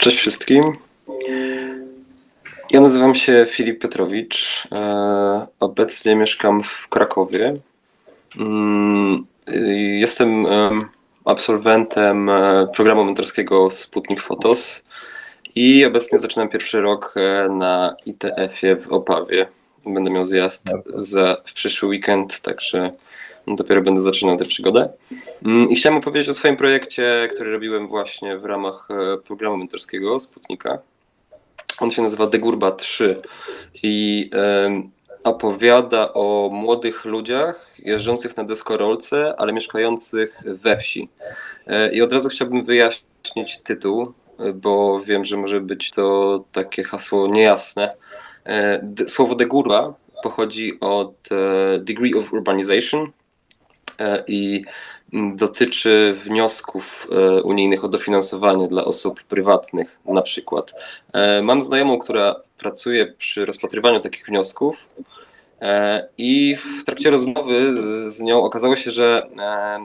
Cześć wszystkim. Ja nazywam się Filip Petrowicz. E, Obecnie mieszkam w Krakowie. Mm, Jestem em, absolwentem e, programu mentorskiego Sputnik Photos i obecnie zaczynam pierwszy rok e, na ITF-ie w Opawie. Będę miał zjazd za, w przyszły weekend, także dopiero będę zaczynał tę przygodę. Mm, I chciałem opowiedzieć o swoim projekcie, który robiłem właśnie w ramach e, programu mentorskiego Sputnika. On się nazywa Degurba 3 i opowiada o młodych ludziach jeżdżących na deskorolce, ale mieszkających we wsi. E, I od razu chciałbym wyjaśnić tytuł, e, bo wiem, że może być to takie hasło niejasne. Słowo Degurba pochodzi od Degree of Urbanization, i mm, dotyczy wniosków e, unijnych o dofinansowanie dla osób prywatnych na przykład. E, Mam znajomą, która pracuje przy rozpatrywaniu takich wniosków e, i w trakcie rozmowy z nią okazało się, że e,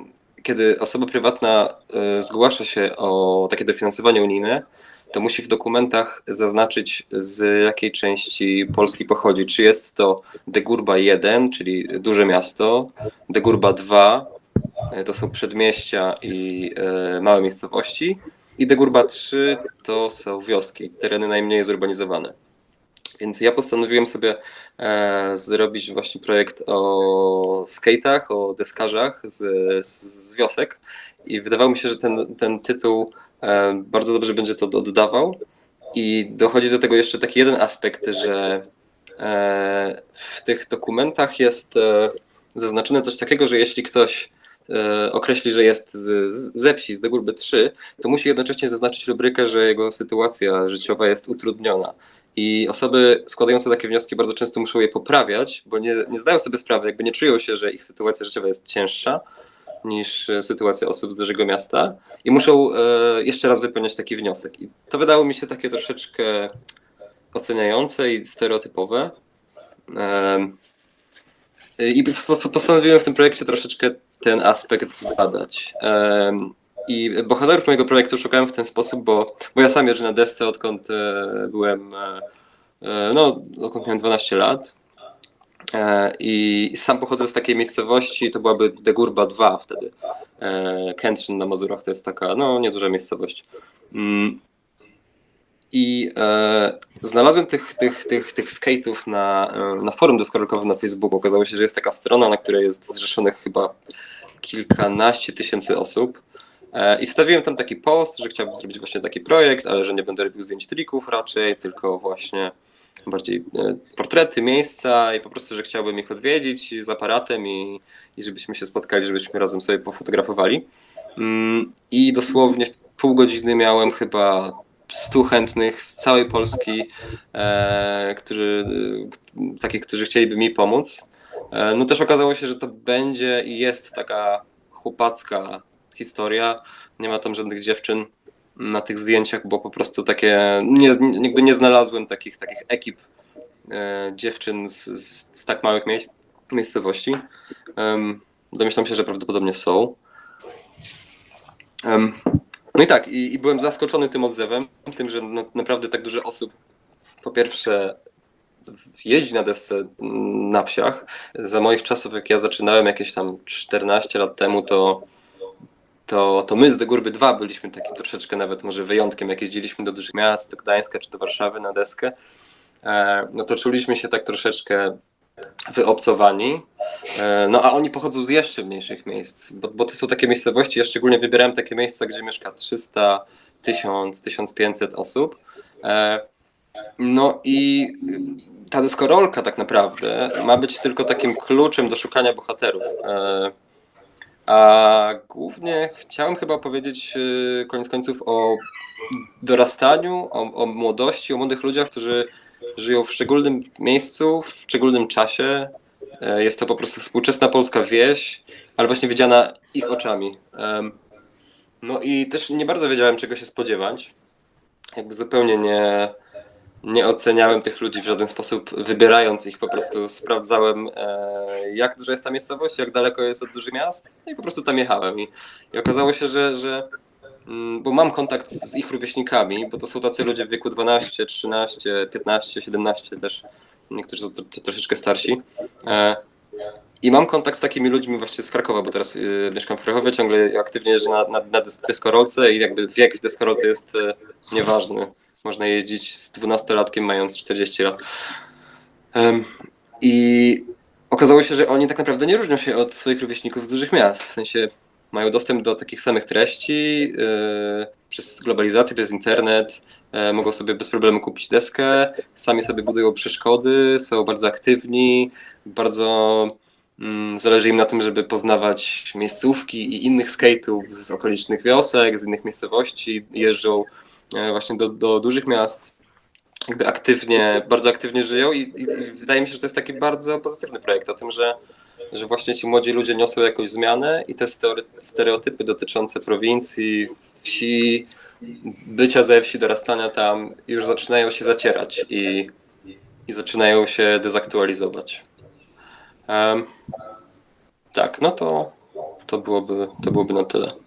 kiedy osoba prywatna e, zgłasza się o takie dofinansowanie unijne, to musi w dokumentach zaznaczyć z jakiej części Polski pochodzi. Czy jest to Degurba 1, czyli duże miasto, Degurba 2, e, to są przedmieścia i e, małe miejscowości, i Degurba 3 to są wioski, tereny najmniej zurbanizowane. Więc ja postanowiłem sobie e, zrobić właśnie projekt o skate'ach, o deskarzach z, z, wiosek i wydawało mi się, że ten, ten tytuł bardzo dobrze będzie to oddawał. I dochodzi do tego jeszcze taki jeden aspekt, że e, w tych dokumentach jest e, zaznaczone coś takiego, że jeśli ktoś e, określi, że jest z, ze wsi, z Degurby 3, to musi jednocześnie zaznaczyć rubrykę, że jego sytuacja życiowa jest utrudniona. I osoby składające takie wnioski bardzo często muszą je poprawiać, bo nie, nie zdają sobie sprawy, jakby nie czują się, że ich sytuacja życiowa jest cięższa niż e, sytuacja osób z dużego miasta i muszą e, jeszcze raz wypełniać taki wniosek. I to wydało mi się takie troszeczkę oceniające i stereotypowe. I po- po- postanowiłem w tym projekcie troszeczkę ten aspekt zbadać. I bohaterów mojego projektu szukałem w ten sposób, bo, bo ja sam jeżdżę na desce odkąd e, byłem, no odkąd miałem 12 lat. E, I sam pochodzę z takiej miejscowości, to byłaby Degurba 2 wtedy. E, Kętrzyn na Mazurach to jest taka, no nieduża miejscowość. Mm. I e, znalazłem tych, tych, tych, tych skate'ów na, e, na forum deskorolkowym na Facebooku. Okazało się, że jest taka strona, na której jest zrzeszonych chyba kilkanaście tysięcy osób. E, I wstawiłem tam taki post, że chciałbym zrobić właśnie taki projekt, ale że nie będę robił zdjęć trików raczej, tylko właśnie bardziej e, portrety, miejsca i po prostu, że chciałbym ich odwiedzić z aparatem i, i żebyśmy się spotkali, żebyśmy razem sobie pofotografowali. Mm, I dosłownie pół godziny miałem chyba 100 chętnych z całej Polski, e, którzy, e, takich, którzy chcieliby mi pomóc. No też okazało się, że to będzie i jest taka chłopacka historia. Nie ma tam żadnych dziewczyn na tych zdjęciach, bo po prostu takie, nie, nigdy nie znalazłem takich, takich ekip e, dziewczyn z, z, z tak małych mie miejscowości. Em, domyślam się, że prawdopodobnie są. Em, no i tak, i, i byłem zaskoczony tym odzewem, tym, że na, naprawdę tak dużo osób po pierwsze jeździ na desce mm, na wsiach. Za moich czasów, jak ja zaczynałem jakieś tam 14 lat temu, to to, to my z Degurby 2 byliśmy takim troszeczkę nawet może wyjątkiem, jak jeździliśmy do dużych miast, do Gdańska czy do Warszawy na deskę, e, no to czuliśmy się tak troszeczkę wyobcowani, e, no a oni pochodzą z jeszcze mniejszych miejsc, bo, bo to są takie miejscowości, ja szczególnie wybierałem takie miejsca, gdzie mieszka 300, 1000, 1500 osób, e, no i ta deskorolka tak naprawdę ma być tylko takim kluczem do szukania bohaterów. A głównie chciałem chyba powiedzieć yy, koniec końców o dorastaniu, o, o młodości, o młodych ludziach, którzy żyją w szczególnym miejscu, w szczególnym czasie. E, Jest to po prostu współczesna polska wieś, ale właśnie widziana ich oczami. No i też nie bardzo wiedziałem, czego się spodziewać. Jakby zupełnie nie, nie oceniałem tych ludzi w żaden sposób, wybierając ich, po prostu sprawdzałem, e, jak duża jest ta miejscowość, jak daleko jest od dużych miast, i po prostu tam jechałem. I, i okazało się, że, że mm, bo mam kontakt z ich rówieśnikami, bo to są tacy ludzie w wieku 12, 13, 15, 17 też, niektórzy są tro- troszeczkę starsi. E, I mam kontakt z takimi ludźmi właśnie z Krakowa, bo teraz y, mieszkam w Krakowie, ciągle aktywnie jeżdżę na, na, na dys- deskorolce i jakby wiek w deskorolce jest e, nieważny. Można jeździć z 12-latkiem mając 40 lat. I okazało się, że oni tak naprawdę nie różnią się od swoich rówieśników z dużych miast. W sensie mają dostęp do takich samych treści e, przez globalizację, przez internet. e, mogą sobie bez problemu kupić deskę, sami sobie budują przeszkody, są bardzo aktywni, bardzo mm, zależy im na tym, żeby poznawać miejscówki i innych skate'ów z okolicznych wiosek, z innych miejscowości. Jeżdżą właśnie do, do dużych miast, jakby aktywnie, bardzo aktywnie żyją i, i, i wydaje mi się, że to jest taki bardzo pozytywny projekt o tym, że, że właśnie ci młodzi ludzie niosą jakąś zmianę i te stereotypy dotyczące prowincji, wsi, bycia ze wsi, dorastania tam już zaczynają się zacierać i, i zaczynają się dezaktualizować. Em, tak, no to, to, byłoby, to byłoby na tyle.